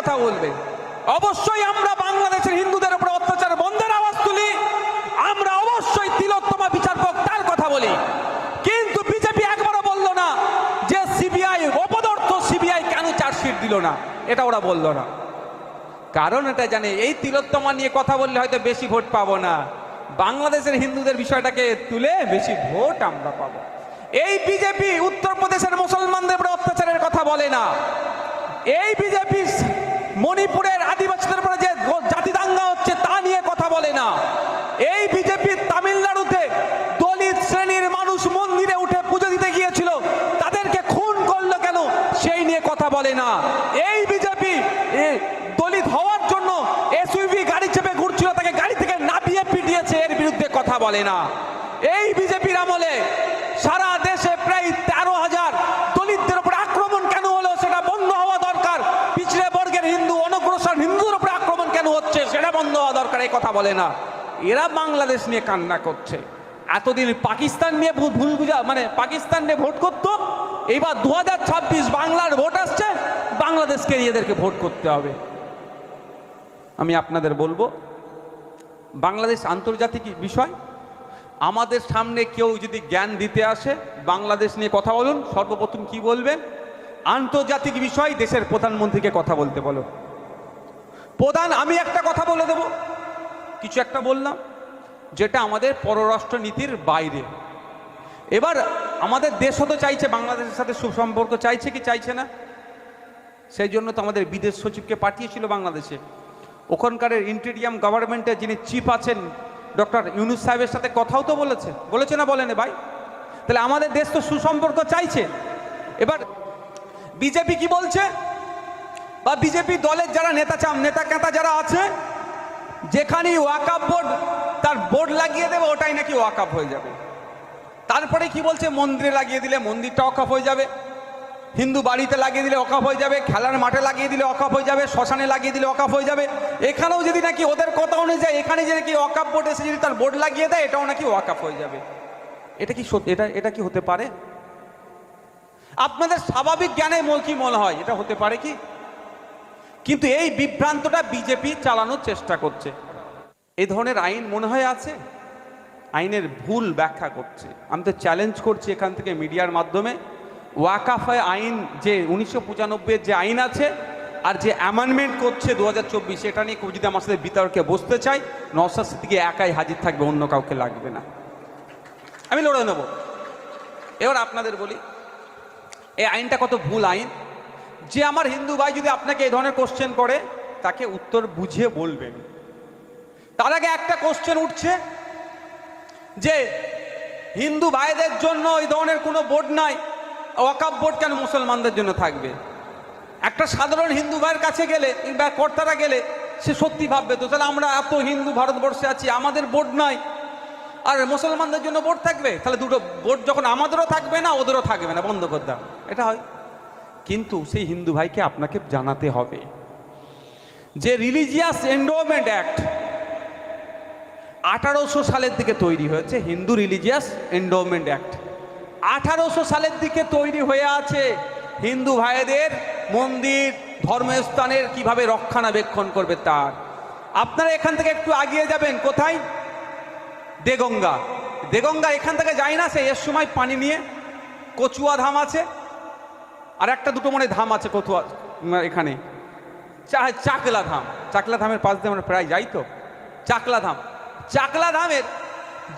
কথা বলবে। অবশ্যই আমরা বাংলাদেশের হিন্দুদের উপর অত্যাচার, বন্ধের আওয়াজ তুলি। আমরা অবশ্যই তিলোত্তমা বিচারপক তার কথা বলি। কিন্তু বিজেপি একবারও বলল না যে সিবিআই, অপদার্থ সিবিআই কেন চার্জশিট দিল না। এটা ওরা বলল না। কারণ এটা জানে, এই তিলোত্তমা নিয়ে কথা বললে হয়তো বেশি ভোট পাবো না। বাংলাদেশের হিন্দুদের বিষয়টাকে তুলে বেশি ভোট আমরা পাবো। এই বিজেপি উত্তরপ্রদেশের মুসলমানদের উপরে অত্যাচারের কথা বলে না। এই বিজেপি মণিপুরের আদিবাসীদের উপরে যে জাতি দাঙ্গা হচ্ছে, তা নিয়ে কথা বলে না। এই বিজেপি তামিলনাড়ুতে দলিত শ্রেণির মানুষ মন্দিরে উঠে পুজো দিতে গিয়েছিল। তাদেরকে খুন করল কেন, সেই নিয়ে কথা বলে না। এই বিজেপি দলিত হওয়ার জন্য এসইউভি গাড়ি চেপে ঘুরছিল, তাকে গাড়ি থেকে নাপিয়ে পিটিয়েছে, এর বিরুদ্ধে কথা বলে না। এই বিজেপির আমলে সারা দেশে প্রায় তেরো হাজার দলিতদের উপর আক্রমণ কেন হলো সেটা বন্ধ হওয়া দরকার পিছড়ে বর্গের হিন্দু অনগ্রসর হিন্দুদের উপর আক্রমণ কেন হচ্ছে সেটা এই কথা বলে না। এরা বাংলাদেশ নিয়ে কান্না করছে। এতদিন পাকিস্তান নিয়ে ভুল ভুল বুঝা মানে পাকিস্তান নিয়ে ভোট করতো, এইবার দু হাজার ছাব্বিশ বাংলার ভোট আসছে, বাংলাদেশকে এদেরকে ভোট করতে হবে। আমি আপনাদের বলব, বাংলাদেশ আন্তর্জাতিক বিষয়। আমাদের সামনে কেউ যদি জ্ঞান দিতে আসে, বাংলাদেশ নিয়ে কথা বলুন, সর্বপ্রথম কি বলবেন আন্তর্জাতিক বিষয়, দেশের প্রধানমন্ত্রীকে কথা বলতে বলো। প্রধান, আমি একটা কথা বলে দেব। কিছু একটা বললাম, যেটা আমাদের পররাষ্ট্র নীতির বাইরে। এবার আমাদের দেশও তো চাইছে, বাংলাদেশের সাথে সুসম্পর্ক চাইছে কি চাইছে না? সেই জন্য তো আমাদের বিদেশ সচিবকে পাঠিয়েছিল বাংলাদেশে। ওখানকার ইন্টেরিয়াম গভর্নমেন্টের যিনি চিফ আছেন, ডক্টর ইউনুস সাহেবের সাথে কথাও তো বলেছে। বলেছে না বলেনি ভাই? তাহলে আমাদের দেশ তো সুসম্পর্ক চাইছে। এবার বিজেপি কি বলছে? বা বিজেপি দলের যারা নেতা চাম নেতা কেতা যারা আছে যেখানেই ওয়াকাপ বোর্ড, তার বোর্ড লাগিয়ে দেবে, ওটাই নাকি ওয়াকাপ হয়ে যাবে। তারপরে কি বলছে? মন্দিরে লাগিয়ে দিলে মন্দিরটা অকাপ হয়ে যাবে। হিন্দু বাড়িতে লাগিয়ে দিলে অকাপ হয়ে যাবে, খেলার মাঠে লাগিয়ে দিলে অকাপ হয়ে যাবে, শ্মশানে লাগিয়ে দিলে অকাপ হয়ে যাবে। এখানেও যদি নাকি ওদের কথা অনুযায়ী, এখানে যে নাকি অকাপ বোর্ড এসে যদি তার বোর্ড লাগিয়ে দেয়, এটাও নাকি ওয়াকাপ হয়ে যাবে। এটা কি সত্যি এটা এটা কি হতে পারে? আপনাদের স্বাভাবিক জ্ঞানে কি মনে হয়? এটা হতে পারে কি? কিন্তু এই বিভ্রান্তটা বিজেপি চালানোর চেষ্টা করছে। এই ধরনের আইন মনে হয় আছে? আইনের ভুল ব্যাখ্যা করছে। আমি তো চ্যালেঞ্জ করছি এখান থেকে মিডিয়ার মাধ্যমে। ওয়াকাফে আইন যে উনিশশো যে আইন আছে আর যে অ্যামেন্ডমেন্ট করছে দু হাজার চব্বিশ, এটা নিয়ে কেউ যদি আমার সাথে বিতর্কে বসতে চাই নওসাদ সিদ্দিকি একাই হাজির থাকবে, অন্য কাউকে লাগবে না। আমি লড়ে নেব। এবার আপনাদের বলি, এই আইনটা কত ভুল আইন? যে আমার হিন্দু ভাই যদি আপনাকে এই ধরনের কোশ্চেন করে, তাকে উত্তর বুঝিয়ে বলবেন। তার আগে একটা কোশ্চেন উঠছে, যে হিন্দু ভাইদের জন্য এই ধরনের কোনো বোর্ড নাই ওয়াকাপ বোর্ড কেন মুসলমানদের জন্য থাকবে? একটা সাধারণ হিন্দু ভাইয়ের কাছে গেলে, কিংবা কর্তারা গেলে, সে সত্যি ভাববে তো, তাহলে আমরা এত হিন্দু ভারতবর্ষে আছি, আমাদের বোর্ড নাই। আর মুসলমানদের জন্য বোর্ড থাকবে? তাহলে দুটো বোর্ড যখন আমাদেরও থাকবে না, ওদেরও থাকবে না, বন্ধ করে দাও। এটা হয়। কিন্তু সেই হিন্দু ভাইকে আপনাকে জানাতে হবে যে রিলিজিয়াস এন্ডোমেন্ট অ্যাক্ট আঠারোশো সালের দিকে তৈরি হয়েছে, হিন্দু রিলিজিয়াস এন্ডোমেন্ট অ্যাক্ট আঠারোশো সালের দিকে তৈরি হয়ে আছে হিন্দু ভাইদের মন্দির, ধর্মস্থানের কীভাবে রক্ষণাবেক্ষণ করবে তার। আপনারা এখান থেকে একটু আগিয়ে যাবেন, কোথায়? দেগঙ্গা। দেগঙ্গা এখান থেকে যায় না সে, এর সময় পানি নিয়ে কচুয়া ধাম আছে। আর একটা দুটো মনে ধাম আছে উম, এখানে। চাকলা ধাম। চাকলা ধামের পাশ দিয়ে আমরা প্রায় যাই তো। চাকলা ধাম। চাকলা ধামের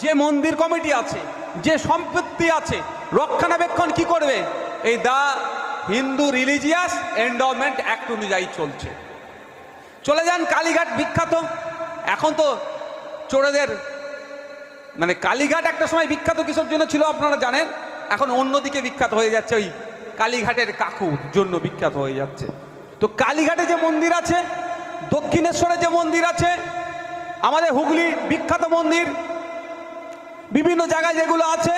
যে মন্দির কমিটি আছে যে সম্পত্তি আছে রক্ষণাবেক্ষণ কি করবে? এই the Hindu religious endowment act অনুযায়ী চলছে। চলে যান কালীঘাট বিখ্যাত। এখন তো চোরেদের মানে কালীঘাট একটা সময় বিখ্যাত কিসের জন্য ছিল আপনারা জানেন। এখন অন্যদিকে বিখ্যাত হয়ে যাচ্ছে ওই কালীঘাটের কাকুর জন্য বিখ্যাত হয়ে যাচ্ছে। তো কালীঘাটে যে মন্দির আছে, দক্ষিণেশ্বরে যে মন্দির আছে, আমাদের হুগলি বিখ্যাত মন্দির, বিভিন্ন জায়গায় যেগুলো আছে,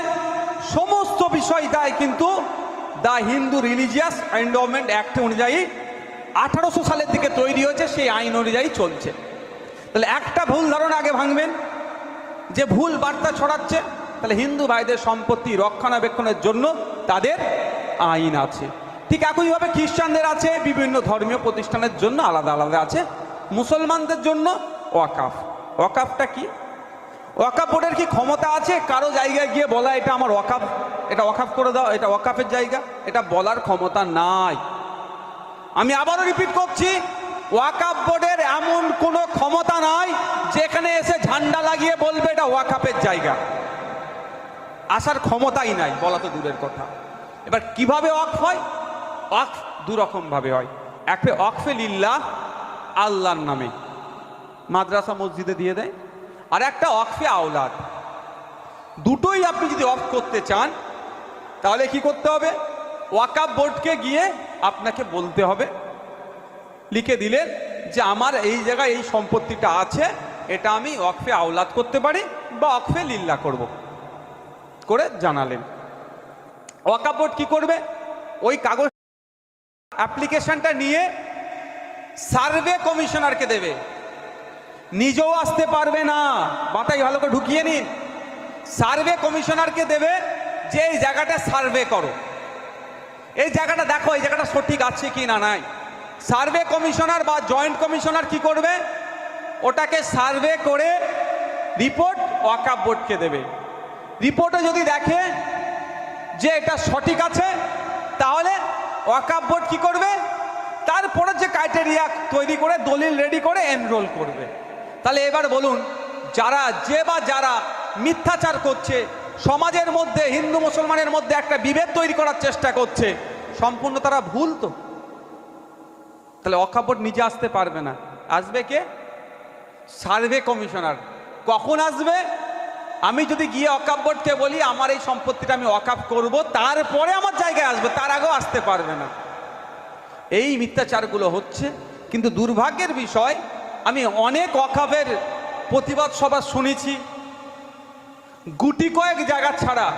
সমস্ত বিষয় দায় কিন্তু the Hindu religious endowment act অনুযায়ী আঠারোশো সালের দিকে তৈরি হয়েছে, সেই আইন অনুযায়ী চলছে। তাহলে একটা ভুল ধারণা আগে ভাঙবেন, যে ভুল বার্তা ছড়াচ্ছে, তাহলে হিন্দু ভাইদের সম্পত্তি রক্ষণাবেক্ষণের জন্য তাদের আইন আছে। ঠিক একইভাবে খ্রিস্টানদের আছে, বিভিন্ন ধর্মীয় প্রতিষ্ঠানের জন্য আলাদা আলাদা আছে, মুসলমানদের জন্য ওয়াকাফ। ওয়াকাফটা কি? ওয়াকাফ বোর্ডের কি ক্ষমতা আছে? কারও জায়গায় গিয়ে বলা, এটা আমার ওয়াকাফ, এটা ওয়াকাফ করে দাও, এটা ওয়াকাফের জায়গা। এটা বলার ক্ষমতা নাই। আমি আবারও রিপিট করছি, ওয়াকাফ বোর্ডের এমন কোনো ক্ষমতা নাই, যেখানে এসে ঝান্ডা লাগিয়ে বলবে, এটা ওয়াকাফের জায়গা। আসার ক্ষমতাই নাই, বলা তো দূরের কথা। এবার কীভাবে ওয়াকফ হয়? ওয়াকফ দু রকম ভাবে হয়। একফে ওয়াকফে লিল্লাহ আল্লাহর নামে। মাদ্রাসা মসজিদে দিয়ে দেয়। আর একটা ওয়াকফে আওলাদ। দুটোই আপনি যদি অফ করতে চান, তাহলে কি করতে হবে? ওয়াকাফ বোর্ডকে গিয়ে আপনাকে বলতে হবে। লিখে দিলেন যে, আমার এই জায়গায় এই সম্পত্তিটা আছে। এটা আমি ওয়াকফে আওলাদ করতে পারি বা ওয়াকফে লিল্লা করব। করে জানালেন। ওয়াকাফ বোর্ড কি করবে? ওই কাগজ অ্যাপ্লিকেশনটা নিয়ে সার্ভে কমিশনারকে দেবে। নিজেও আসতে পারবে না। মাথায় ভালো করে ঢুকিয়ে নিন। সার্ভে কমিশনারকে দেবে যে এই জায়গাটা সার্ভে করো। এই জায়গাটা দেখো, এই জায়গাটা সঠিক আছে কি না নাই। সার্ভে কমিশনার বা জয়েন্ট কমিশনার কি করবে? ওটাকে সার্ভে করে রিপোর্ট ওয়াকাপ বোর্ডকে দেবে। রিপোর্টে যদি দেখে যে এটা সঠিক আছে, তাহলে ওয়াকাপ বোর্ড কী করবে? তারপরে যে ক্রাইটেরিয়া তৈরি করে, দলিল রেডি করে এনরোল করবে। তাহলে এবার বলুন, যারা যে বা যারা মিথ্যাচার করছে, সমাজের মধ্যে, হিন্দু মুসলমানের মধ্যে একটা বিভেদ তৈরি করার চেষ্টা করছে, সম্পূর্ণ তারা ভুল তো? তাহলে বোর্ড নিজে আসতে পারবে না। আসবে কে? Survey commissioner. কখন আসবে? আমি যদি গিয়ে অকাপ বোর্ডকে বলি, আমার এই সম্পত্তিটা আমি অকাপ করব, তারপরে আমার জায়গায় আসবে, তার আগেও আসতে পারবে না। এই মিথ্যাচারগুলো হচ্ছে, কিন্তু দুর্ভাগ্যের বিষয়, আমি অনেক অকাপের প্রতিবাদ সভা শুনেছি। গুটি কয়েক জায়গা ছাড়া,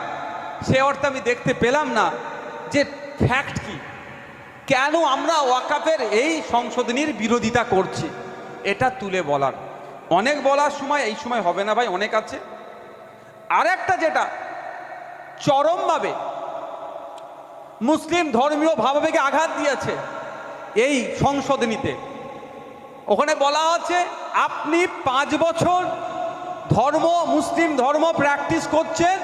সে অর্থে আমি দেখতে পেলাম না যে ফ্যাক্ট কি। কেন আমরা ওয়াকাফের এই সংশোধনীর বিরোধিতা করছি, এটা তুলে বলার। অনেক বলার সময়, এই সময় হবে না ভাই, অনেক আছে। আর একটা যেটা, চরমভাবে মুসলিম ধর্মীয় ভাবাবেগে আঘাত দিয়েছে এই সংশোধনীতে। ওখানে বলা আছে, আপনি পাঁচ বছর ধর্ম, মুসলিম ধর্ম প্র্যাকটিস করছেন,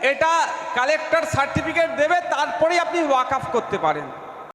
এটা কালেক্টর সার্টিফিকেট দেবে, তারপরেই আপনি ওয়াকাফ করতে পারেন।